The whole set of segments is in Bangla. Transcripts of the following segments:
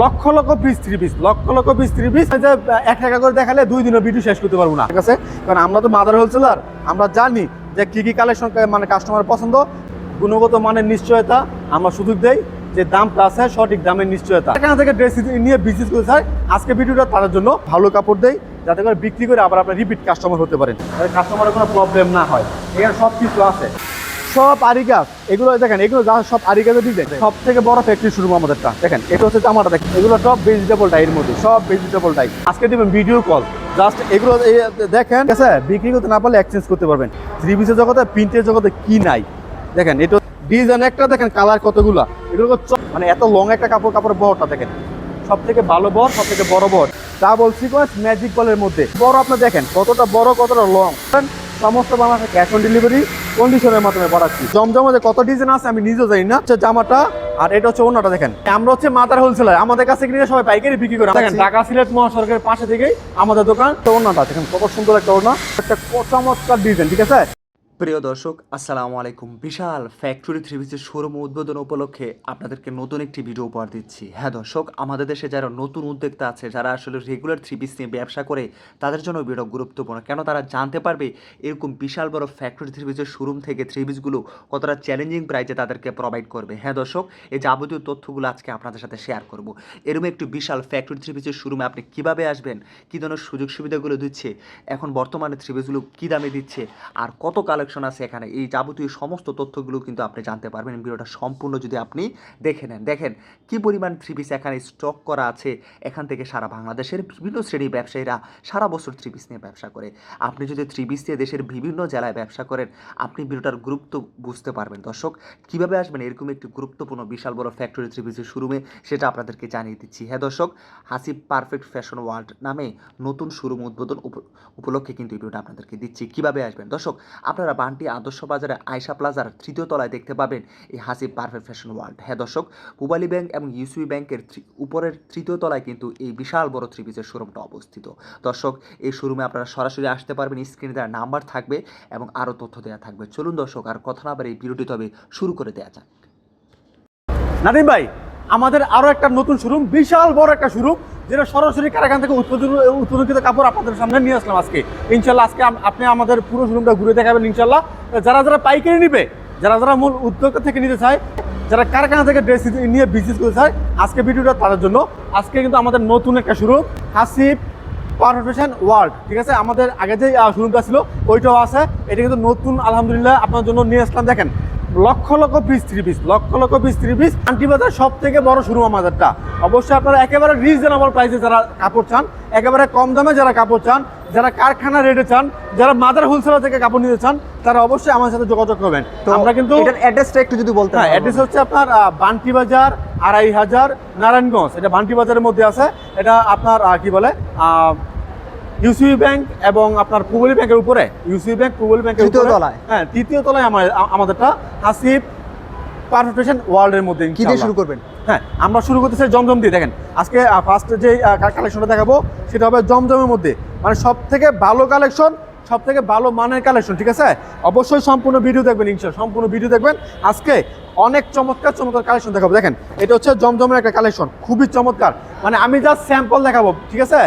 Lakh lakh piece three piece lakh lakh piece three piece এক টাকা করে দেখালে দুই দিনের ভিডিও শেষ করতে পারব না। ঠিক আছে? কারণ আমরা তো মাদার হোলসেলার আমরা জানি যে কি কি কালেকশন মানে কাস্টমার পছন্দ, গুণগত মানের নিশ্চয়তা আমরা সুযোগ দেই, যে দামটা আছে সঠিক দামের নিশ্চয়তা। এখান থেকে ড্রেস নিয়ে বিজনেস করে চাই। আজকে ভিডিওটা তার জন্য ভালো কাপড় দেয় যাতে করে বিক্রি করে আবার আপনার রিপিট কাস্টমার হতে পারেন। কাস্টমারের কোনো প্রবলেম না হয়। এখানে সব কিছু আছে। সব আরিগাস এগুলো দেখেন, এগুলো যা সব আরিগাসের ডিজাইন সব থেকে বড় ফ্যাক্টরি শুরু আমাদেরটা। দেখেন, এটা হচ্ছে জামাটা, দেখেন, এগুলো সব ভেজিটেবল টাইপের মধ্যে, সব ভেজিটেবল টাইপ আজকে দিবেন ভিডিও কল জাস্ট এগুলো দেখেন আছে? বিক্রি করতে না পারলে এক্সচেঞ্জ করতে পারবেন। থ্রি পিসের জগতে প্রিন্টের জগতে কি নাই? দেখেন, এটা ডিজাইন একটা, দেখেন কালার কতগুলা। এগুলো মানে এত লং একটা কাপড় কাপড় বড়টা, দেখেন। সব থেকে ভালো বর সব থেকে বড়। বর ডাবল সিকোয়েন্স ম্যাজিক বলের মধ্যে। বড় আপনি দেখেন, কতটা বড়, কতটা লং সমস্ত বাংলাদেশে ক্যাশ অন ডেলিভারি কন্ডিশনের মাধ্যমে পাঠাচ্ছি জমজমে যে কত ডিজাইন আছে আমি নিজেও জানি না। হচ্ছে জামাটা আর এটা হচ্ছে অন্যটা দেখেন। আমরা হচ্ছে মাতার হোলসেলার আমাদের কাছে কিনে সবাই পাইকারি বিক্রি করে দেখেন ঢাকা সিলেট মহাসড়কের পাশে থেকেই আমাদের দোকান। তো অন্যটা দেখেন কত সুন্দর একটা ওনা একটা চমৎকার ডিজাইন ঠিক আছে? প্রিয় দর্শক, আসসালামু আলাইকুম। বিশাল ফ্যাক্টরি থ্রি পিসের শোরুম উদ্বোধন উপলক্ষে আপনাদেরকে নতুন একটি ভিডিও উপহার দিচ্ছি। হ্যাঁ দর্শক, আমাদের দেশে যারা নতুন উদ্যোক্তা আছে, যারা আসলে রেগুলার থ্রি পিস নিয়ে ব্যবসা করে, তাদের জন্য ভিডিও গুরুত্বপূর্ণ। কেন তারা জানতে পারবে এরকম বিশাল বড় ফ্যাক্টরি থ্রি পিসের শোরুম থেকে থ্রি পিসগুলো কতটা চ্যালেঞ্জিং প্রাইজে তাদেরকে প্রোভাইড করবে। হ্যাঁ দর্শক এই যাবতীয় তথ্যগুলো আজকে আপনাদের সাথে শেয়ার করব। এরকম একটি বিশাল ফ্যাক্টরি থ্রি পিসের শোরুমে আপনি কীভাবে আসবেন, কী ধরনের সুযোগ সুবিধাগুলো দিচ্ছে, এখন বর্তমানে থ্রি পিসগুলো কী দামে দিচ্ছে, আর কত কালেকশন আছে এখানে। এই যাবতীয় সমস্ত তথ্যগুলো কিন্তু আপনি জানতে পারবেন। ভিডিওটা সম্পূর্ণ যদি আপনি দেখে নেন। দেখেন, কি পরিমাণ থ্রি পিস এখানে স্টক করা আছে? এখান থেকে সারা বাংলাদেশের বিভিন্ন শ্রেণির ব্যবসায়ীরা সারা বছর থ্রি পিস নিয়ে ব্যবসা করে। আপনি যদি থ্রি পিস দিয়ে দেশের বিভিন্ন জেলায় ব্যবসা করেন, আপনি ভিডিওটার গুরুত্ব বুঝতে পারবেন। দর্শক, কীভাবে আসবেন? এরকম একটি গুরুত্বপূর্ণ, বিশাল বড় ফ্যাক্টরি থ্রি পিসের শুরুমে, সেটা আপনাদেরকে জানিয়ে দিচ্ছি। হ্যাঁ দর্শক, হাসিব পারফেক্ট ফ্যাশন ওয়ার্ল্ড নামে নতুন শোরুম উদ্বোধন উপ- উপলক্ষে কিন্তু ভিডিওটা আপনাদেরকে দিচ্ছি। কীভাবে আসবেন? দর্শক, আপনারা বান্টি আদর্শ বাজারে আয়সা প্লাজার তৃতীয় তলায় দেখতে পাবেন এই হাসিব পারফেক্ট ফ্যাশন ওয়ার্ল্ড। হ্যাঁ দর্শক, পুবালি ব্যাংক এবং ইউসিবি ব্যাংকের উপরের তৃতীয় তলায় কিন্তু এই বিশাল বড় থ্রি পিসের শোরুমটা অবস্থিত। দর্শক, এই শোরুমে আপনারা সরাসরি আসতে পারবেন, স্ক্রিনে দেওয়ার নাম্বার থাকবে এবং আরও তথ্য দেওয়া থাকবে। চলুন দর্শক, আর কথা না এই ভিডিওটি তবে শুরু করে দেওয়া যাক। নাদিম ভাই, আমাদের আরও একটা নতুন শোরুম, বিশাল বড় একটা শোরুম যেটা সরাসরি কারখানা থেকে উৎপাদন উৎপাদনকৃত কাপড় আপনাদের সামনে নিয়ে আসলাম আজকে। ইনশাল্লাহ আজকে আপনি আমাদের পুরো শোরুমটা ঘুরে দেখাবেন ইনশাল্লাহ। যারা যারা পাইকারি নিবে, যারা যারা মূল উদ্যোক্তা থেকে নিতে চায়, যারা কারখানা থেকে ড্রেস নিয়ে বিজনেস করতে চায়, আজকে ভিডিওটা তাদের জন্য। আজকে কিন্তু আমাদের নতুন একটা শোরুম হাসিব পারফেকশন ওয়ার্ল্ড ঠিক আছে? আমাদের আগে যে শোরুমটা ছিল, ওইটাও আছে। এটা কিন্তু নতুন, আলহামদুলিল্লাহ, আপনার জন্য নিয়ে আসলাম। দেখেন lakh lakh piece three piece lakh lakh piece three piece aunty বাজার সব থেকে বড় শুরু আমাদেরটা। অবশ্যই আপনারা একেবারে রিজনেবল প্রাইসে যারা কাপড় চান একেবারে কম দামে যারা কাপড় চান যারা কারখানা রেটে চান যারা মাদার হোলসেলার থেকে কাপড় নিতে চান তারা অবশ্যই আমার সাথে যোগাযোগ করবেন। তো আমরা কিন্তু এটার অ্যাড্রেসটা একটু যদি বলতে হ্যাঁ অ্যাড্রেস হচ্ছে আপনার বান্টি বাজার আড়াই হাজার নারায়ণগঞ্জ। এটা বান্টি বাজারের মধ্যে আছে। এটা আপনার কি বলে ইউসিবি ব্যাংক এবং আপনার পুবলি ব্যাংকের উপরে ইউসিবি ব্যাংক পুবলি ব্যাংকের তৃতীয় তলায়। হ্যাঁ তৃতীয় তলায় আমার আমাদেরটা হাসিব পারফেকশন ওয়ার্ল্ডের মধ্যে কি দিয়ে শুরু করবেন? হ্যাঁ আমরা শুরু করতেছি জমজম দিয়ে দেখেন আজকে ফার্স্ট যে কালেকশনটা দেখাবো সেটা হবে জমজমের মধ্যে। মানে সব থেকে ভালো কালেকশন সব থেকে ভালো মানের কালেকশন ঠিক আছে? অবশ্যই সম্পূর্ণ ভিডিও দেখবেন ইনশাল সম্পূর্ণ ভিডিও দেখবেন। আজকে অনেক চমৎকার চমৎকার কালেকশন দেখাবো। দেখেন এটা হচ্ছে জমজমের একটা কালেকশন খুবই চমৎকার। মানে আমি জাস্ট স্যাম্পল দেখাবো ঠিক আছে?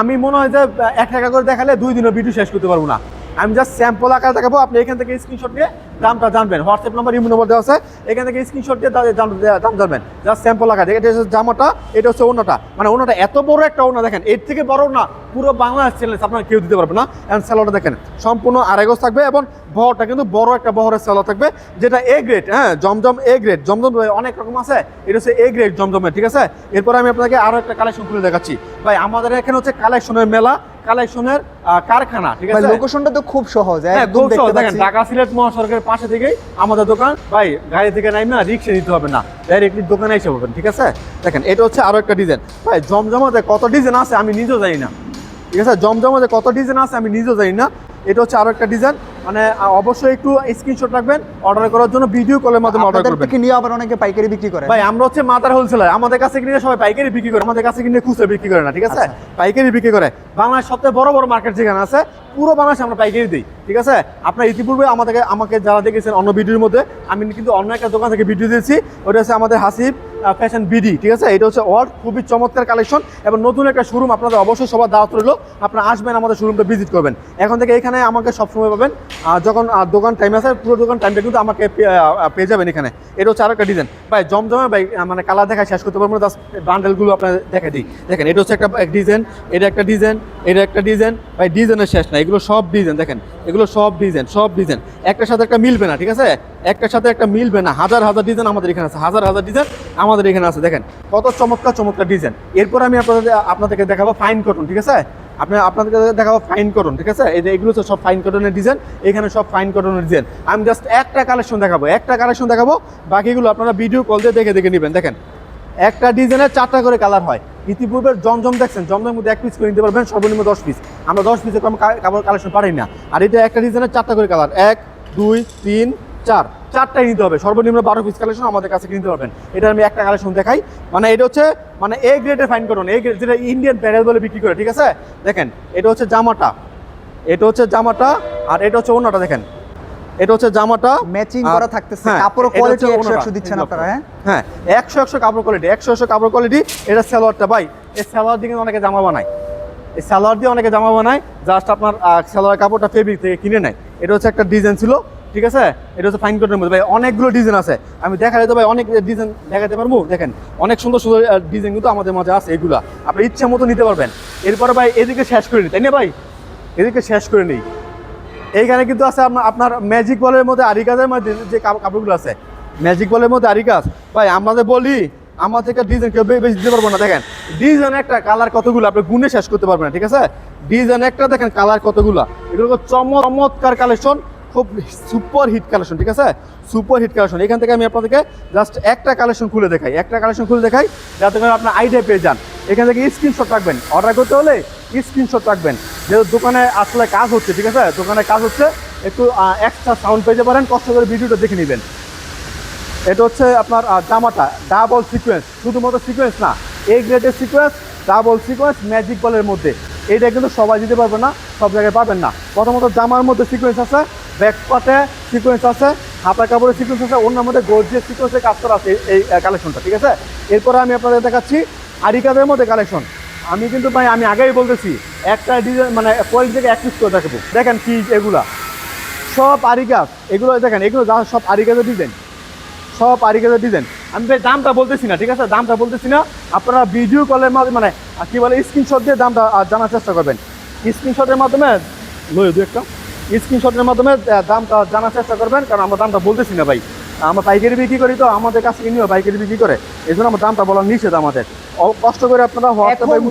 আমি মনে হয় যে এক টাকা করে দেখালে দুই দিনও ভিডিও শেষ করতে পারব না। আমি জাস্ট স্যাম্পল আকারে দেখাবো, আপনি এখান থেকে স্ক্রিনশট নিয়ে দামটা জানবেন। হোয়াটসঅ্যাপ নাম্বার ইমো নম্বর দেওয়া আছে, এখান থেকে স্ক্রিনশট দিয়ে দাম জানবেন। জাস্ট স্যাম্পল আকার। এটা হচ্ছে জামাটা, এটা হচ্ছে ওনাটা মানে ওনাটা এত বড় একটা ওনা দেখেন, এর থেকে বড় না পুরো বাংলাদেশ চ্যালেঞ্জ আপনার কেউ দিতে পারবে না। এবং স্যালোটা দেখেন, সম্পূর্ণ আড়াইগজ থাকবে এবং বহরটা কিন্তু বড় একটা বহরের স্যালো থাকবে, যেটা এ গ্রেড হ্যাঁ জমজম এ গ্রেড জমজম অনেক রকম আছে, এটা হচ্ছে এ গ্রেড জমজমের, ঠিক আছে? এরপর আমি আপনাকে আরও একটা কালেকশন খুলে দেখাচ্ছি। ভাই, আমাদের এখানে হচ্ছে কালেকশনের মেলা কালেকশনের কারখানা ঠিক আছে? লোকেশনটা তো খুব সহজ হ্যাঁ একদম খুব সহজ। দেখেন ঢাকা সিলেট মহাসড়কের পাশে থেকেই আমাদের দোকান। ভাই গাড়ি থেকে নাই না রিক্সা নিতে হবে না। ডাইরেক্টলি দোকানে এসে পাবেন ঠিক আছে? দেখেন এটা হচ্ছে আরও একটা ডিজাইন ভাই জমজমাতে কত ডিজাইন আছে আমি নিজেও জানি না। ঠিক আছে? জমজমাতে কত ডিজাইন আছে আমি নিজেও জানি না। এটা হচ্ছে আরও একটা ডিজাইন মানে অবশ্যই একটু স্ক্রিনশট রাখবেন অর্ডার করার জন্য ভিডিও কলের মাধ্যমে অর্ডার করবেন। থেকে নিয়ে আবার অনেকে পাইকারি বিক্রি করে। ভাই আমরা হচ্ছে মাদার হোলসেলার আমাদের কাছে কিনে সবাই পাইকারি বিক্রি করে আমাদের কাছে কিনে খুচরা বিক্রি করে না ঠিক আছে? আচ্ছা। পাইকারি বিক্রি করে। বাংলাদেশ সবচেয়ে বড় বড় মার্কেট যেখানে আছে পুরো বাংলাদেশে আমরা পাইকারি দিই ঠিক আছে? আপনার ইতিপূর্বে আমাদেরকে আমাকে যারা দেখেছেন অন্য ভিডিওর মধ্যে আমি কিন্তু অন্য একটা দোকান থেকে ভিডিও দিয়েছি ওটা হচ্ছে আমাদের হাসিব ফ্যাশন বিডি ঠিক আছে? এটা হচ্ছে ওয়ার্ড খুবই চমৎকার কালেকশন এবং নতুন একটা শোরুম আপনাদের অবশ্যই সবার দাওয়াত রইল। আপনারা আসবেন আমাদের শোরুমটা ভিজিট করবেন। এখন থেকে এখানে আমাকে সবসময় পাবেন আর যখন দোকান টাইম আছে, পুরো দোকান টাইমটা কিন্তু আমাকে পেয়ে যাবেন এখানে। এটা হচ্ছে আরেকটা ডিজাইন ভাই, জমজমে, ভাই মানে কালার দেখা শেষ করতে পারব না বান্ডেলগুলো আপনার দেখা দিই। দেখেন, এটা হচ্ছে একটা ডিজাইন এটা একটা ডিজাইন এটা একটা ডিজাইন ভাই ডিজাইনের শেষ না এগুলো সব ডিজাইন দেখেন, এগুলো সব ডিজাইন সব ডিজাইন একটার সাথে একটা মিলবে না, ঠিক আছে? একটার সাথে একটা মিলবে না, হাজার হাজার ডিজাইন আমাদের এখানে আছে, হাজার হাজার ডিজাইন আমাদের এখানে আছে, দেখেন। কত চমৎকার চমৎকার ডিজাইন এরপর আমি আপনাদের, আপনাদেরকে দেখাবো ফাইন কটন ঠিক আছে? আপনি, আপনাদেরকে দেখাবো ফাইন কটন ঠিক আছে? এই যে এগুলো সব ফাইন কটনের ডিজাইন এখানে সব ফাইন কটনের ডিজাইন আমি জাস্ট একটা কালেকশন দেখাবো, একটা কালেকশন দেখাবো, বাকিগুলো আপনারা ভিডিও কল দিয়ে দেখে দেখে নেবেন, দেখেন। একটা ডিজাইনের চারটা করে কালার হয়। ইতিপূর্বে জমজম দেখছেন, জমজমের মধ্যে এক পিস করে নিতে পারবেন, সর্বনিম্ন দশ পিস আমরা দশ পিসের কম কাপড় কালেকশন পারি না। আর এটা একটা ডিজাইনের চারটা করে কালার এক, দুই, তিন চার চারটাই নিতে হবে। সর্বনিম্ন বারো পিস কালেকশন আমাদের কাছে কিনতে পারবেন। এটা আমি একটা কালেকশন দেখাই। মানে এটা হচ্ছে মানে এ গ্রেডের ফাইন করুন। এ গ্রেড যেটা ইন্ডিয়ান প্যারেল বলে বিক্রি করে ঠিক আছে? দেখেন এটা হচ্ছে জামাটা। এটা হচ্ছে জামাটা আর এটা হচ্ছে অন্যটা দেখেন। এটা হচ্ছে জামাটা ম্যাচিং করা থাকতেছে। কাপড় কোয়ালিটি হচ্ছে একশো ওড়নাটা। একশো দিচ্ছেন আপনারা হ্যাঁ? হ্যাঁ একশো একশো কাপড় কোয়ালিটি একশো একশো কাপড় কোয়ালিটি এটা সালোয়ারটা। ভাই এই সালোয়ার দিয়ে কিন্তু অনেকে জামা বানায়। এই সালোয়ার দিয়ে অনেকে জামা বানায় জাস্ট আপনার সালোয়ার কাপড়টা ফেব্রিক থেকে কিনে নেয়। এটা হচ্ছে একটা ডিজাইন ছিল ঠিক আছে? এটা হচ্ছে ফাইন কোটের মধ্যে। ভাই, অনেকগুলো ডিজাইন আছে। আমি দেখালে তো ভাই অনেক ডিজাইন দেখাতে পারব। দেখেন, অনেক সুন্দর সুন্দর ডিজাইন কিন্তু আমাদের মাঝে আছে এগুলা। আপনি ইচ্ছা মতো নিতে পারবেন। এরপরে ভাই, এদিকে শেষ করে নিই তাই না ভাই? এদিকে শেষ করে নিই এইখানে কিন্তু আছে আপনার আপনার ম্যাজিক বলের মধ্যে আরিকাজের মধ্যে যে কাপ- কাপড়গুলো আছে। ম্যাজিক বলের মধ্যে আরিকাজ। ভাই আমাদের বলি, আমার থেকে ডিজাইন কেউ বেশি দিতে পারব না। দেখেন ডিজাইন একটা কালার কতগুলো আপনি গুনে শেষ করতে পারবেন ঠিক আছে? ডিজাইন একটা দেখেন কালার কতগুলো। এগুলো চমৎকার কালেকশন খুব সুপার হিট কালেকশন, ঠিক আছে? Super hit collection. এখান থেকে আমি আপনাদেরকে জাস্ট একটা কালেকশন খুলে দেখাই, একটা কালেকশন খুলে দেখাই, যাতে করে আপনার আইডিয়া পেয়ে যান। এখান থেকে স্ক্রিনশট রাখবেন। অর্ডার করতে হলে স্ক্রিনশট রাখবেন। যেহেতু দোকানে আসলে কাজ হচ্ছে, ঠিক আছে? দোকানে কাজ হচ্ছে, একটু এক্সট্রা সাউন্ড পেতে পারেন, কষ্ট করে ভিডিওটা দেখে নেবেন। এটা হচ্ছে আপনার জামাটা ডাবল সিকোয়েন্স শুধুমাত্র সিকোয়েন্স না এই গ্রেডের সিকোয়েন্স ডাবল সিকোয়েন্স ম্যাজিক বলের মধ্যে। এইটা কিন্তু সবাই দিতে পারবে না, সব জায়গায় পাবেন না। প্রথমত জামার মধ্যে সিকোয়েন্স আছে ব্যাক পাটে সিকোয়েন্স আছে হাতা কাপড়ের সিকোয়েন্স আছে অন্য মধ্যে গর্জিয়াস সিকোয়েন্সের কাজ করা আছে এই কালেকশনটা ঠিক আছে? এরপরে আমি আপনাদের দেখাচ্ছি আরিকাদের মধ্যে কালেকশন আমি কিন্তু ভাই, আমি আগেই বলতেছি, একটা ডিজাইন মানে কোয়ালিটি থেকে এক পিস করে দেখাবো। দেখেন কি এগুলা। সব আরিকাজ এগুলো দেখেন, এগুলো যা সব আরিকাজের ডিজাইন সব আরিকাজের ডিজাইন আমি ভাই দামটা বলতেছি না, ঠিক আছে? দামটা বলতেছি না। আপনারা ভিডিও কলের মাধ্যমে মানে কী বলে স্ক্রিনশট দিয়ে দামটা জানার চেষ্টা করবেন। স্ক্রিনশটের মাধ্যমে, লই, দু একটা। স্ক্রিনশটের মাধ্যমে দামটা জানার চেষ্টা করবেন, কারণ আমরা দামটা বলতেছি না ভাই। আমরা পাইকারি বিক্রি করি তো আমাদের কাছে নিয়েও পাইকারি বিক্রি করে। এই জন্য আমার দামটা বলা নিষেধ আমাদের। কষ্ট করে আপনারা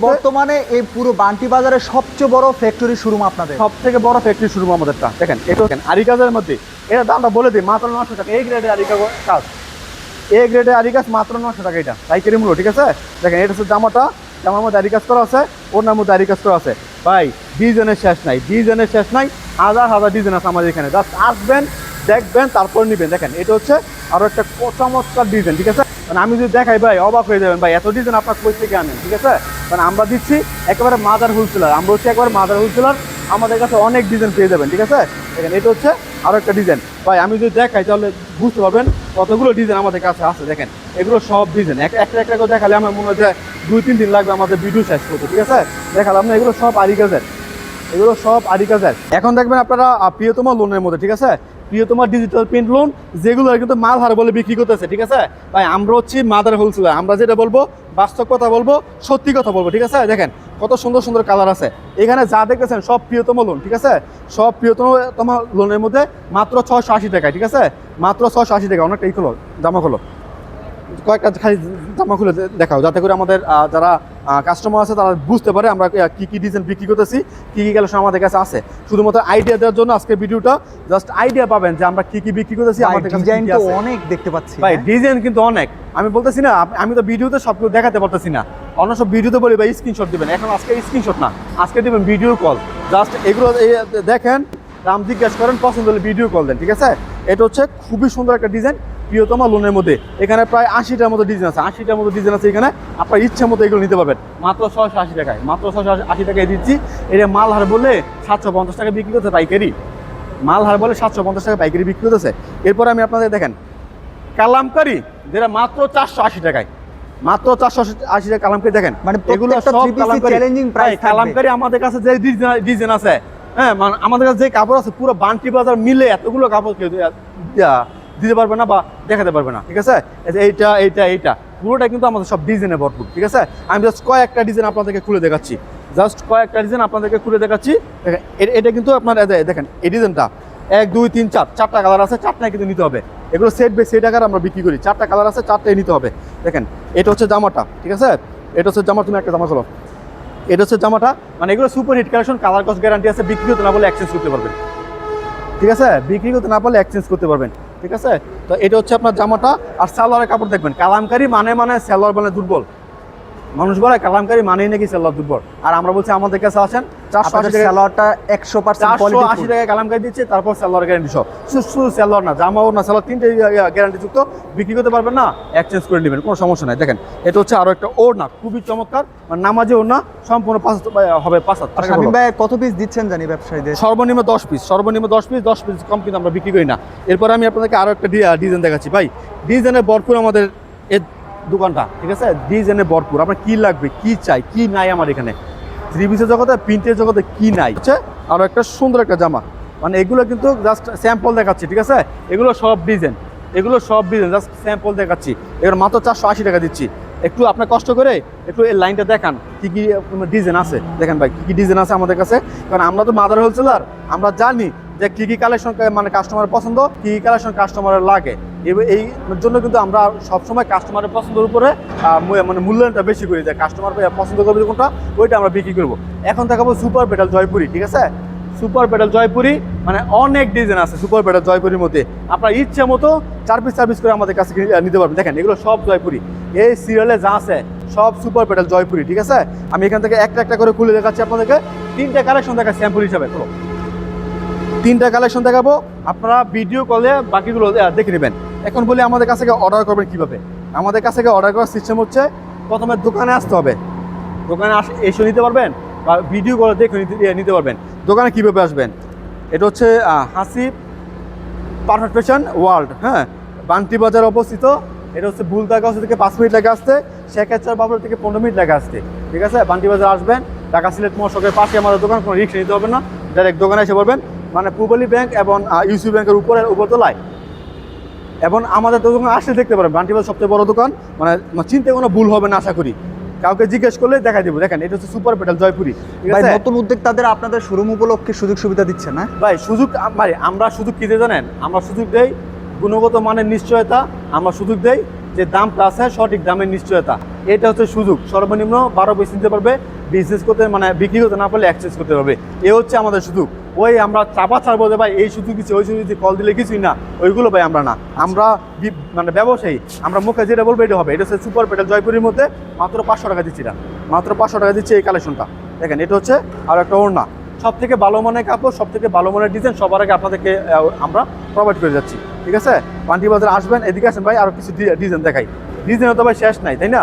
বর্তমানে এই পুরো বান্টি বাজারের সবচেয়ে বড় ফ্যাক্টরি শোরুম আপনাদের। সব থেকে বড় ফ্যাক্টরি শুরু আমাদেরটা। দেখেন এটা দেখেন আরিকাজের মধ্যে। এটা দামটা বলে দিই মাত্র নশো টাকা। এই গ্রেডের আরিকা কাজ। এ গ্রেডে আরিকাজ মাত্র নশো টাকা এটা। পাইকারি মূল্য ঠিক আছে? দেখেন এটা হচ্ছে জামাটা। জামার মধ্যে আরিকাজ করা আছে ওনার মধ্যে আরিকাজ করা আছে। ভাই ডিজাইনের শেষ নাই ডিজাইনের শেষ নাই। হাজার হাজার ডিজাইন আছে আমাদের এখানে। জাস্ট আসবেন দেখবেন, তারপর নিবেন। দেখেন, এটা হচ্ছে আরও একটা চমৎকার ডিজাইন, ঠিক আছে? মানে আমি যদি দেখাই, ভাই, অবাক হয়ে যাবেন, ভাই, এত ডিজাইন আপনার কই থেকে আনেন, ঠিক আছে? মানে আমরা দিচ্ছি একেবারে মাদার হোলসেলার, আমরা হচ্ছে একবারে মাদার হোলসেলার, আমাদের কাছে অনেক ডিজাইন পেয়ে যাবেন, ঠিক আছে? দেখেন, এটা হচ্ছে আরও একটা ডিজাইন। ভাই, আমি যদি দেখাই, তাহলে বুঝতে পারবেন কতগুলো ডিজাইন আমাদের কাছে আছে, দেখেন। এগুলো সব ডিজাইন। একটা একটা একটা করে দেখালে আমার মনে হয় দুই, তিন দিন লাগবে আমাদের ভিডিও শেষ করতে, ঠিক আছে? দেখালাম না, এগুলো সব আরিকাজের। এগুলো সব আরিকাজের। এখন দেখবেন আপনারা প্রিয়তমা লোনের মধ্যে, ঠিক আছে? প্রিয়তমা ডিজিটাল প্রিন্ট লোন যেগুলো কিন্তু মাল হার বলে বিক্রি করতেছে, ঠিক আছে? ভাই, আমরা হচ্ছি মাদার হোলসেলার আমরা যেটা বলব, বাস্তব কথা বলব, সত্যি কথা বলব, ঠিক আছে? দেখেন, কত সুন্দর সুন্দর কালার আছে। এখানে যা দেখতেছেন, সব প্রিয়তম লোন ঠিক আছে? সব প্রিয়তম তোমার লোনের মধ্যে মাত্র ছশো আশি টাকায়, ঠিক আছে? মাত্র ছশো আশি টাকা অনেকটা ই খোলো, জামা খোলো। কয়েকটা খালি জামা খুলে দেখাও যাতে করে আমাদের যারা কাস্টমার আছে তারা বুঝতে পারে আমরা কি কি ডিজাইন বিক্রি করতেছি কি কি কালেকশন আমাদের কাছে আছে। শুধুমাত্র আইডিয়া দেওয়ার জন্য আজকে ভিডিওটা জাস্ট আইডিয়া পাবেন যে আমরা কি কি বিক্রি করতেছি আমাদের ডিজাইন তো অনেক দেখতে পাচ্ছি ভাই হ্যাঁ? ডিজাইন কিন্তু অনেক। আমি বলতেছি না আমি তো ভিডিওতে সব কিছু দেখাতে পারতেছি না। অন্য সব ভিডিওতে বলি ভাই স্ক্রিনশট দিবেন। এখন আজকে স্ক্রিনশট না আজকে দিবেন ভিডিও কল জাস্ট এগুলো দেখেন দাম জিজ্ঞেস করেন পছন্দ হলে ভিডিও কল দেন ঠিক আছে? এটা হচ্ছে খুবই সুন্দর একটা ডিজাইন প্রিয়তমা লোনের মধ্যে। এখানে প্রায় আশিটার মতো ডিজাইন আছে। আশিটার মতো ডিজাইন আছে এখানে। আপনার ইচ্ছা মতো এগুলো নিতে পারবেন। মাত্র ছয়শো আশি টাকায়। মাত্র ছয়শো আশি টাকায় দিচ্ছি। এটা মাল হার বলে সাতশো পঞ্চাশ টাকা বিক্রি করতে পাইকারি। মাল হার বলে সাতশো পঞ্চাশ টাকা পাইকারি বিক্রি করতেছে। এরপরে আমি আপনাদের দেখেন। কালামকারি যেটা মাত্র চারশো আশি টাকায়। মাত্র চারশো আশি টাকা কালামকারি দেখেন। মানে এগুলো সব কালামকারি। কালামকারি আমাদের কাছে যে ডিজাইন আছে। হ্যাঁ মানে আমাদের কাছে যে কাপড় আছে পুরো বান্টি বাজার মিলে এতগুলো কাপড় কেউ দিতে পারবে না বা দেখাতে পারবে না, ঠিক আছে? এইটা এইটা এইটা পুরোটা কিন্তু আমাদের সব ডিজাইনে ভরপুর, ঠিক আছে? আমি জাস্ট কয়েকটা ডিজাইন আপনাদেরকে খুলে দেখাচ্ছি। জাস্ট কয়েকটা ডিজাইন আপনাদেরকে খুলে দেখাচ্ছি। এটা কিন্তু আপনার দেখেন, এই ডিজাইনটা এক, দুই, তিন, চার, চারটা কালার আছে চারটায় কিন্তু নিতে হবে। এগুলো সেট বাই সেট আকারে আমরা বিক্রি করি, চারটা কালার আছে, চারটাই নিতে হবে। দেখেন, এটা হচ্ছে জামাটা, ঠিক আছে? এটা হচ্ছে জামা, তুমি একটা জামা চলো এটা হচ্ছে জামাটা মানে এগুলো super hit collection colour cost guarantee আছে, বিক্রি করতে না বলে এক্সচেঞ্জ করতে পারবেন। ঠিক আছে? বিক্রি করতে না পারলে এক্সচেঞ্জ করতে পারবেন। ঠিক আছে? তো এটা হচ্ছে আপনার জামাটা আর সালোয়ারের কাপড় দেখবেন। কালামকারী মানে মানে সালোয়ার মানে দুর্বল। মানুষ বলে কালামকারি মানেই নাকি সালোয়ার দুর্বল। আর আমরা বলছি আমাদের কাছে আসেন চারশো আশি টাকা একশো পার্সেন্ট আশি টাকা কালামকারি দিচ্ছে তারপর গ্যারান্টি শুধু না জামাও না সালোয়ার তিনটে গ্যারান্টি যুক্ত। বিক্রি করতে পারবেন না এক্সচেঞ্জ করে নেবেন কোনো সমস্যা নাই। দেখেন এটা হচ্ছে আরও একটা ওড়না খুবই চমৎকার। মানে নামাজে ওড়না সম্পূর্ণ পাঁচ হবে পাঁচ ভাই কত পিস দিচ্ছেন জানি ব্যবসায়ীদের? সর্বনিম্ন দশ পিস সর্বনিম্ন দশ পিস দশ পিস কম কিন্তু আমরা বিক্রি করি না। এরপরে আমি আপনাদেরকে আরও একটা ডিজাইন দেখাচ্ছি। ভাই ডিজাইনে ভরপুর আমাদের দোকানটা, ঠিক আছে? ডিজাইনে ভরপুর। আপনার কি লাগবে, কি চাই, কি নাই আমার এখানে? থ্রি পিসের জগতে, প্রিন্টের জগতে কি নাই? হচ্ছে আরও একটা সুন্দর একটা জামা। মানে এগুলো কিন্তু জাস্ট স্যাম্পল দেখাচ্ছি, ঠিক আছে? এগুলো সব ডিজাইন। এগুলো সব ডিজাইন জাস্ট স্যাম্পল দেখাচ্ছি। এবার মাত্র চারশো আশি টাকা দিচ্ছি। একটু আপনার কষ্ট করে একটু এই লাইনটা দেখান, কী কী ডিজাইন আছে? দেখেন ভাই, কী কী ডিজাইন আছে আমাদের কাছে? কারণ আমরা তো মাদার হোলসেলার, আমরা জানি যে কি কি কালেকশন মানে কাস্টমারের পছন্দ, কি কি কালেকশন কাস্টমারের লাগে। এই জন্য কিন্তু আমরা সবসময় কাস্টমারের পছন্দের উপরে মানে মূল্যায়নটা বেশি করি যে কাস্টমার পছন্দ করবে কোনটা, ওইটা আমরা বিক্রি করব। এখন দেখাবো সুপার পেটাল জয়পুরি ঠিক আছে? সুপার পেটাল জয়পুরি মানে অনেক ডিজাইন আছে সুপার পেটাল জয়পুরির মধ্যে। আপনার ইচ্ছে মতো চার পিস চার পিস করে আমাদের কাছে নিতে পারবেন। দেখেন, এগুলো সব জয়পুরি এই সিরিয়ালে যা আছে, সব সুপার পেটাল জয়পুরি ঠিক আছে? আমি এখান থেকে একটা একটা করে খুলে দেখাচ্ছি আপনাদেরকে। তিনটা কালেকশন দেখা স্যাম্পল হিসাবে। তিনটা কালেকশন দেখাবো। আপনারা ভিডিও কলে বাকিগুলো দেখে নেবেন। এখন বলি আমাদের কাছে অর্ডার করবেন কীভাবে? আমাদের কাছে অর্ডার করার সিস্টেম হচ্ছে, প্রথমে দোকানে আসতে হবে। দোকানে আস এসে নিতে পারবেন বা ভিডিও কলে দেখে নিতে পারবেন। দোকানে কীভাবে আসবেন? এটা হচ্ছে হাসি ফ্যাশন ওয়ার্ল্ড হ্যাঁ? বান্টি বাজার অবস্থিত। এটা হচ্ছে বুলদা গাছ থেকে পাঁচ মিনিট লাগে আসতে শেখাচার বাবুর থেকে পনেরো মিনিট লাগে আসতে। ঠিক আছে? বান্টি বাজার আসবেন, ঢাকা সিলেট মহাসড়কের পাশে আমাদের দোকান, কোনো রিক্সা নিতে হবে না। ডাইরেক্ট দোকানে এসে পড়বেন মানে পূবালী ব্যাংক এবং ইউসি ব্যাংকের উপরে উপরতলায়। এবং আমাদের তো দোকান আসলে দেখতে পারেন বান্টি বাজার সবচেয়ে বড় দোকান। মানে মানে চিনতে কোনো ভুল হবে না আশা করি। কাউকে জিজ্ঞেস করলে দেখাই দেবো। দেখেন এটা হচ্ছে সুপার পেটাল জয়পুরি। ভাই আছে? নতুন উদ্যোক্তাদের আপনাদের শোরুম উপলক্ষে সুযোগ সুবিধা দিচ্ছে না? ভাই সুযোগ ভাই আমরা সুযোগ কী জানেন? আমরা সুযোগ দেই গুণগত মানের নিশ্চয়তা আমরা সুযোগ দেই যে দামটা আছে সঠিক দামের নিশ্চয়তা। এটা হচ্ছে সুযোগ। সর্বনিম্ন বারো পিস নিতে পারবে বিজনেস করতে মানে বিক্রি করতে না পারলে অ্যাক্সেস করতে পারবে। এ হচ্ছে আমাদের সুযোগ। ওই আমরা চাপা ছাড়বো যে ভাই, এই সুযোগ কিছু ওই সুযোগ কিছু কল দিলে কিছুই না। ওইগুলো ভাই আমরা না। আমরা মানে ব্যবসায়ী, আমরা মুখে যেটা বলব এটা হবে। এটা হচ্ছে সুপার পেটাল জয়পুরের মধ্যে মাত্র পাঁচশো টাকা দিচ্ছি না মাত্র পাঁচশো টাকা দিচ্ছি এই কালেকশনটা দেখেন, এটা হচ্ছে আর একটা ওড়না। সব থেকে ভালো মানের কাপড় সব থেকে ভালো মানের ডিজাইন সবার আগে আপনাদেরকে আমরা প্রোভাইড করে যাচ্ছি। ঠিক আছে? পান্টি বাজার আসবেন, এদিকে আসেন ভাই, আরও কিছু ডিজাইন দেখাই। ডিজাইনের তো ভাই শেষ নাই, তাই না?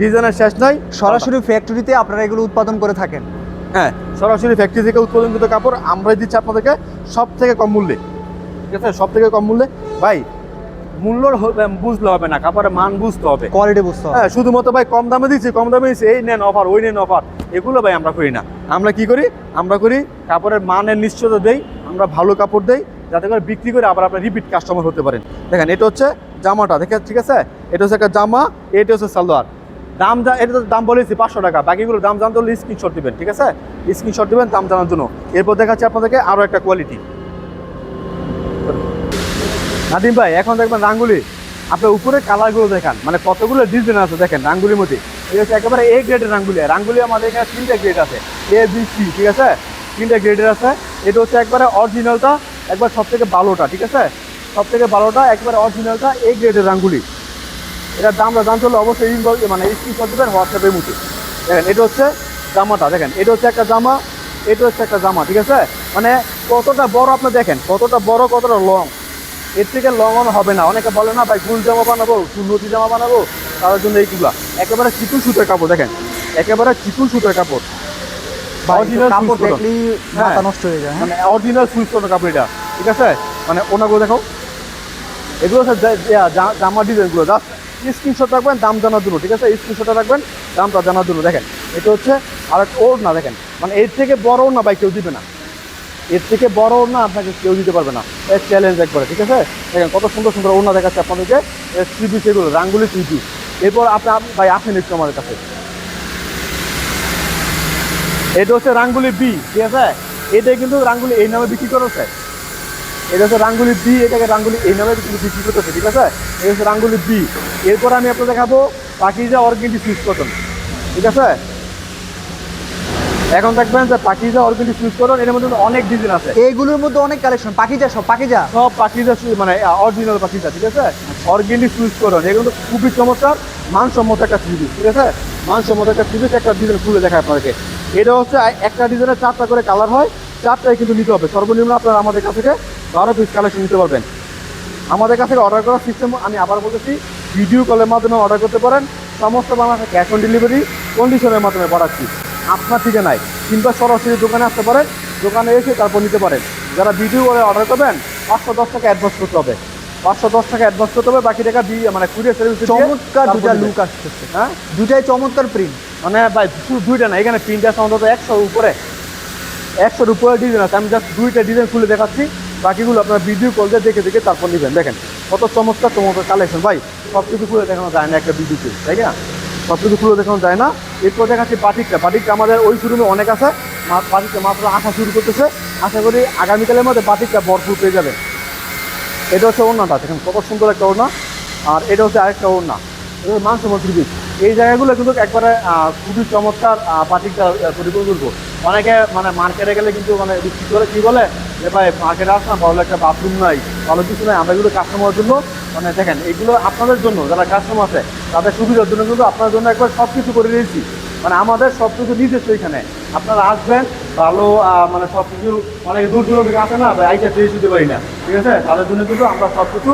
ডিজাইনের শেষ নাই। সরাসরি ফ্যাক্টরিতে আপনারা এগুলো উৎপাদন করে থাকেন। হ্যাঁ। সরাসরি ফ্যাক্টরি থেকে উৎপাদনকৃত কাপড় আমরাই দিচ্ছি আপনাদেরকে সব থেকে কম মূল্যে। ঠিক আছে? সব থেকে কম মূল্যে। ভাই মূল্য বুঝলে হবে না কাপড়ের মান বুঝতে হবে। কোয়ালিটি বুঝতে হবে। হ্যাঁ শুধুমাত্র ভাই কম দামে দিচ্ছি কম দামে দিচ্ছি এই নেন অফার ওই নেন অফার এগুলো ভাই আমরা করি না। আমরা কি করি? আমরা করি কাপড়ের মানের নিশ্চয়তা দেই আমরা ভালো কাপড় দেই যাতে করে বিক্রি করে আবার আপনার রিপিট কাস্টমার হতে পারেন। দেখেন এটা হচ্ছে জামাটা দেখে ঠিক আছে? এটা হচ্ছে একটা জামা এটা হচ্ছে সালোয়ার। দাম এটা দাম বলেছি পাঁচশো টাকা। বাকিগুলো দাম জানতে হলে স্ক্রিনশট দিবেন, ঠিক আছে? স্ক্রিনশট দিবেন, দাম জানার জন্য। এরপর দেখাচ্ছি আপনাদেরকে আরও একটা কোয়ালিটি নাদিম ভাই, এখন দেখবেন রাঙ্গুলি। আপনার উপরে কালারগুলো দেখান। মানে কতগুলো ডিজাইন আছে দেখেন, রাঙ্গুলির মধ্যে। ঠিক আছে একেবারে এ গ্রেডের রাঙ্গুলি। রাঙ্গুলি আমাদের এখানে তিনটা গ্রেড আছে। এ বি সি ঠিক আছে? তিনটা গ্রেডের আছে। এটা হচ্ছে একবারে অরিজিনালটা একবার সব থেকে ভালোটা, ঠিক আছে? সব থেকে ভালোটা, একবারে অরিজিনালটা এ গ্রেডের রাঙ্গুলি। এটার দামটা জানতে হলে অবশ্যই মানে স্ক্রিনশট দেবেন হোয়াটসঅ্যাপের মধ্যে। দেখেন এটা হচ্ছে জামাটা দেখেন এটা হচ্ছে একটা জামা এটা হচ্ছে একটা জামা ঠিক আছে? মানে কতটা বড় আপনি দেখেন কতটা বড় কতটা লং এর থেকে লং অন হবে না। অনেকে বলে না ভাই ফুল জামা বানাবো নদী জামা বানাবো? তার জন্য এইগুলা। একেবারে চিকুন সুতোর কাপড় দেখেন। একেবারে চিকুন সুতোর কাপড়। হ্যাঁ। নষ্ট হয়ে যায় মানে অরিজিনাল সুইচ কাপড় এটা ঠিক আছে? মানে ওনাগুলো দেখো। এগুলো জা- জামা ডিজাইনগুলো জাস্ট স্ক্রিনশট রাখবেন, দাম জানার জন্য ঠিক আছে? স্ক্রিনশটটা রাখবেন, দামটা জানার জন্য দেখেন। এটা হচ্ছে আর একটা ওর না, দেখেন। মানে এর থেকে বড় না ভাই, কেউ দিবে না। এর থেকে বড় ওড়না আপনাকে কেউ দিতে পারবে না। এর চ্যালেঞ্জ একবারে, ঠিক আছে? দেখেন, কত সুন্দর সুন্দর ওড়না দেখাচ্ছে আপনাদেরকে। থ্রি পিস এগুলো, রাঙ্গুলি পিস এরপর আপনি আপ- ভাই, আসেন একটু আমাদের কাছে। এটা হচ্ছে রাঙ্গুলি বি ঠিক আছে? এটা কিন্তু রাঙ্গুলি এই নামে বিক্রি করেছে। এটা হচ্ছে রাঙ্গুলি বি এটাকে রাঙ্গুলি এই নামে বিক্রি করতেছে, ঠিক আছে? এটা হচ্ছে রাঙ্গুলি বি এরপর আমি আপনাদের দেখাবো পাকিজা অর্গেন্টি সুইচ কটন ঠিক আছে? এখন দেখবেন যে পাকিজা অর্গেন্টি সুইচ কটন এর মধ্যে অনেক ডিজাইন আছে। এইগুলোর মধ্যে অনেক কালেকশন পাকিজা সব পাকিজা সব পাখিজা সু- মানে অরিজিনাল পাখিজা ঠিক আছে? অর্গেনিক চুজ করুন এগুলো খুবই চমৎকার মানসম্মত একটা সিরিজ ঠিক আছে? মানসম্মত একটা সিরিজ একটা ডিজাইন খুলে দেখায় আপনাদেরকে। এটা হচ্ছে একটা ডিজাইনের চারটা করে কালার হয় চারটাই কিন্তু নিতে হবে। সর্বনিম্ন আপনারা আমাদের কাছ থেকে বারো পিস কালেকশন নিতে পারবেন। আমাদের কাছ থেকে অর্ডার করার সিস্টেম আমি আবার বলতেছি ভিডিও কলের মাধ্যমে অর্ডার করতে পারেন। সমস্ত বাংলাদেশে ক্যাশ অন ডেলিভারি কন্ডিশনের মাধ্যমে পাঠাচ্ছি আপনার ঠিকানায় কিংবা সরাসরি দোকানে আসতে পারেন দোকানে এসে তারপর নিতে পারেন। যারা ভিডিও করে অর্ডার করবেন পাঁচশো দশ টাকা অ্যাডভান্স করতে হবে। পাঁচশো দশ টাকা অ্যাডভান্স করতে হবে বাকি টাকা দিয়ে মানে কুরিয়ার সার্ভিস চমৎকার দুটা লুক আসতেছে হ্যাঁ? দুটাই চমৎকার প্রিন্ট মানে ভাই শুধু দুইটা না এখানে প্রিন্ট আছে অন্তত একশো উপরে। একশোর উপরে ডিজাইন আছে। আমি জাস্ট দুইটা ডিজাইন খুলে দেখাচ্ছি। বাকিগুলো আপনার ভিডিও কল দিয়ে দেখে দেখে তারপর নেবেন। দেখেন কত চমৎকার চমৎকার কালেকশন ভাই সব কিছু খুলে দেখানো যায় না একটা ভিডিওতে তাই না? সব কিছু খুলে দেখানো যায় না। এরপর দেখাচ্ছি বাটিকটা বাটিকটা আমাদের ওই শোরুমে অনেক আছে। বাটিকটা মাত্র আসা শুরু করতেছে। আশা করি আগামীকালের মধ্যে বাটিকটা ভরপুর পেয়ে যাবে। এটা হচ্ছে ওড়নাটা। দেখেন, কত সুন্দর একটা ওড়না। আর এটা হচ্ছে আরেকটা ওড়না। মাংস মজুরি এই জায়গাগুলো কিন্তু একবারে খুবই চমৎকার পার্টিকটা পরিপূর্ণ করব। অনেকে মানে মার্কেটে গেলে কিন্তু মানে বিক্রি করে কী বলে? যে ভাই, মার্কেটে আসলাম, ভালো একটা বাথরুম নাই, ভালো কিছু নাই, আমরা এগুলো কাস্টমারের জন্য মানে দেখেন, এগুলো আপনাদের জন্য, যারা কাস্টমার আছে, তাদের সুবিধার জন্য কিন্তু আপনার জন্য একবার সব কিছু করে দিয়েছি। মানে আমাদের সব কিছু নিজস্ব এখানে। আপনারা আসবেন, ভালো মানে সব কিছু অনেক দূর দূর থেকে আসে না আইটা ফ্রেশ দিতে পারি না। ঠিক আছে? তাদের জন্য কিন্তু আমরা সব কিছু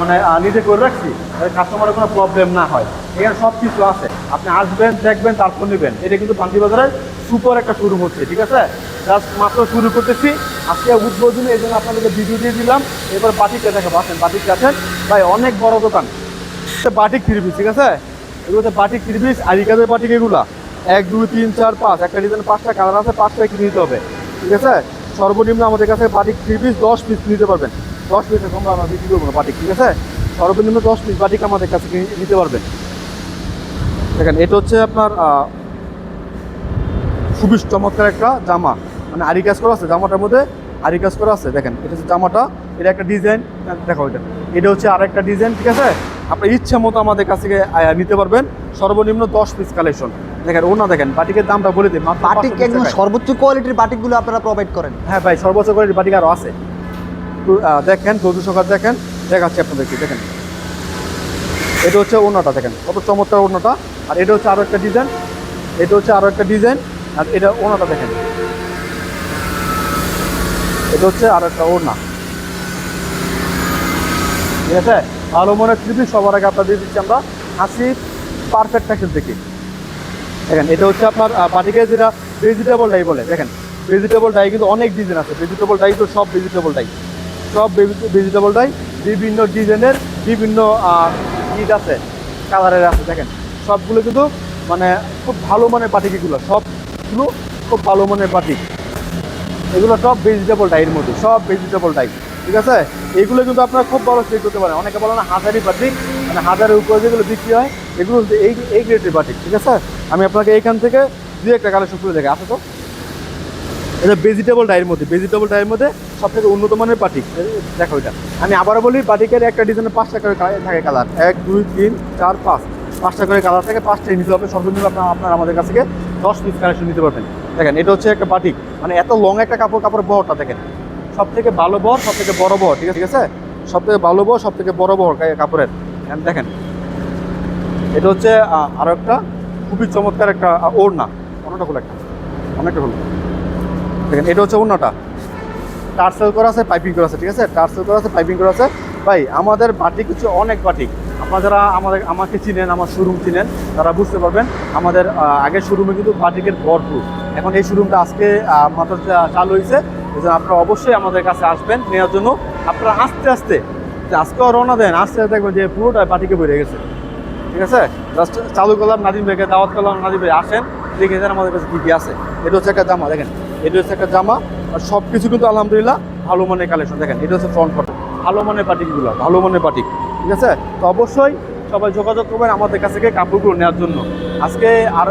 মানে নিজে করে রাখছি কাস্টমারের কোনো প্রবলেম না হয়। এখানে সব কিছু আছে। আপনি আসবেন, দেখবেন, তারপর নেবেন। এটা কিন্তু পান্তি বাজারে সুপার একটা শুরু হচ্ছে, ঠিক আছে? জাস্ট মাত্র শুরু করতেছি। আজকে উদ্বোধনী এই জন্য আপনাদেরকে ভিডিও দিয়ে দিলাম। এবার বাটিকটা দেখে বাসেন বাটিকটা আছেন ভাই, অনেক বড় দোকান। বাটিক থ্রি ঠিক আছে? এগুলো হচ্ছে বাটিক থ্রি পিস আর বাটিক এগুলা। এক, দুই, তিন, চার, পাঁচ। একটা ডিজাইন পাঁচটা কালার আছে, পাঁচটা কিনে নিতে হবে। ঠিক আছে? সর্বনিম্ন আমাদের কাছে বাটিক থ্রি পিস দশ পিস নিতে পারবেন। দশ পিসের কম আমরা বিক্রি করব না বাটিক ঠিক আছে? সর্বনিম্ন দশ পিস বাটিক আমাদের কাছে নিতে পারবেন। দেখেন, এটা হচ্ছে আপনার খুবই চমৎকার একটা জামা। মানে আরি কাজ করা আছে, জামাটার মধ্যে আরি কাজ করা আছে। দেখেন, এটা হচ্ছে জামাটা, এটা একটা ডিজাইন দেখো এটা। এটা হচ্ছে আর একটা ডিজাইন ঠিক আছে? আপনার ইচ্ছা মতো আমাদের কাছ থেকে নিতে পারবেন। সর্বনিম্ন দশ পিস কালেকশন দেখেন ও না দেখেন বাটিকের দামটা বলে দিই বাটিক একদম সর্বোচ্চ কোয়ালিটির বাটিকগুলো আপনারা প্রোভাইড করেন। হ্যাঁ ভাই সর্বোচ্চ করে বাটিক আরও আছে। দেখেন ধৈর্য সকাল দেখেন দেখাচ্ছি আপনাদেরকে দেখেন। এটা হচ্ছে ওনাটা দেখেন কত চমৎকার ওনাটা আর এটা হচ্ছে আরও একটা ডিজাইন এটা হচ্ছে আরও একটা ডিজাইন আর এটা ওনাটা দেখেন। এটা হচ্ছে আরও একটা ওড়না। ঠিক আছে? ভালো মনে থ্রি সবার আগে আপনার দিয়ে দিচ্ছি আমরা। হাসি পারফেক্ট ফ্যাশন থেকে দেখেন, এটা হচ্ছে আপনার পাটিকে যেটা ভেজিটেবল ডাই বলে, দেখেন ভেজিটেবল ডাই কিন্তু অনেক ডিজাইন আছে। ভেজিটেবল ডাই তো সব ভেজিটেবল ডাই সব ভেজিটেবল ডাই বিভিন্ন ডিজাইনের বিভিন্ন ইট আছে, কালারের আছে, দেখেন। সবগুলো কিন্তু মানে খুব ভালো মানের পাটিকিগুলো সবগুলো খুব ভালো মানের পাটিক এগুলো সব ভেজিটেবল ডাইয়ের মধ্যে, সব ভেজিটেবল ডাই ঠিক আছে? এগুলো কিন্তু আপনারা খুব ভালো সেল করতে পারেন। অনেকে বলে না হাজারি বাটিক মানে হাজারের উপরে যেগুলো বিক্রি হয়, এগুলো এই এই গ্রেডের বাটিক ঠিক আছে? আমি আপনাকে এইখান থেকে দুই একটা কালেকশন খুলে দেখে আসো তো? এটা ভেজিটেবল ডাইয়ের মধ্যে ভেজিটেবল ডাইয়ের মধ্যে সব থেকে উন্নত মানের পাটিক দেখো এটা। আমি আবারও বলি পাটিকের একটা ডিজাইনে পাঁচটা করে থাকে কালার এক, দুই, তিন, চার, পাঁচ। পাঁচটা করে কালার থাকে পাঁচটা নিতে হবে। সর্বনিম্ন আপনার আপনার আমাদের কাছ থেকে দশ পিস কালেকশন নিতে পারবেন। দেখেন, এটা হচ্ছে একটা বাটিক মানে এত লং একটা কাপড় কাপড় বহরটা দেখেন। সব থেকে ভালো বহর সব থেকে বড় বহর, ঠিক আছে? ঠিক আছে সব থেকে ভালো বহর সব থেকে বড় বহর কাপড়ের। দেখেন এটা হচ্ছে আহ, আরও একটা খুবই চমৎকার একটা ওড়না। ওড়নাটা হলো একটা। অনেকটা হলো। দেখেন এটা হচ্ছে ওড়নাটা। টার্সেল করা আছে পাইপিং করা আছে ঠিক আছে? টার্সেল করা আছে পাইপিং করা আছে। ভাই আমাদের বাটিক হচ্ছে অনেক বাটিক আপনারা যারা আমাদের আমাকে চিনেন আমার শোরুম চিনেন তারা বুঝতে পারবেন আমাদের আগের শোরুমে কিন্তু বাটিকের ভরপুর। এখন এই শোরুমটা আজকে মাত্র চালু হয়েছে। আপনারা অবশ্যই আমাদের কাছে আসবেন নেওয়ার জন্য। আপনারা আস্তে আস্তে আজকেও রওনা দেন আস্তে দেখবেন যে পুরোটা বাটিকে বেড়ে গেছে। ঠিক আছে? জাস্ট চালু করলাম, নাদিম ভাইকে দাওয়াত করলাম, নাদিম ভাই আসেন, দেখে যান আমাদের কাছে কী কী আছে। এটা হচ্ছে একটা জামা, দেখেন। এটা হচ্ছে একটা জামা, আর সব কিছু কিন্তু আলহামদুলিল্লাহ ভালো মানের কালেকশন দেখেন। এটা হচ্ছে ফ্রন্ট ফটো ভালো মানের পাটিকগুলো ভালো মানের পাটিক ঠিক আছে? তো অবশ্যই সবাই যোগাযোগ করবেন আমাদের কাছ থেকে কাপড়গুলো নেওয়ার জন্য। আজকে আর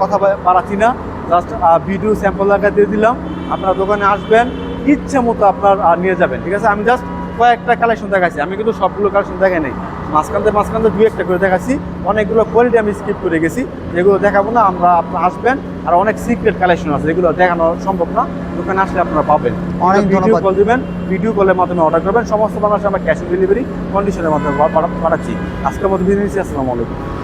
কথা বাড়াচ্ছি না। জাস্ট ভিডিও স্যাম্পল লাগা দিয়ে দিলাম। আপনার দোকানে আসবেন, ইচ্ছে মতো আপনার নিয়ে যাবেন। ঠিক আছে? আমি জাস্ট কয়েকটা কালেকশন দেখাচ্ছি আমি কিন্তু সবগুলো কালেকশন দেখাই নাই। মাঝখানতে মাঝখানতে দু একটা করে দেখাচ্ছি অনেকগুলো কোয়ালিটি আমি স্কিপ করে গেছি। যেগুলো দেখাবো না আমরা আপনার আসবেন। আর অনেক সিক্রেট কালেকশন আছে যেগুলো দেখানো সম্ভব না। দোকানে আসলে আপনারা পাবেন। অনেক ভিডিও কল দেবেন। ভিডিও কলের মাধ্যমে অর্ডার করবেন। সমস্ত বাংলাদেশে আমরা ক্যাশ অন ডেলিভারি কন্ডিশনের মাধ্যমে পাঠাচ্ছি। আজকের মতো বিজনেস আসসালামু আলাইকুম।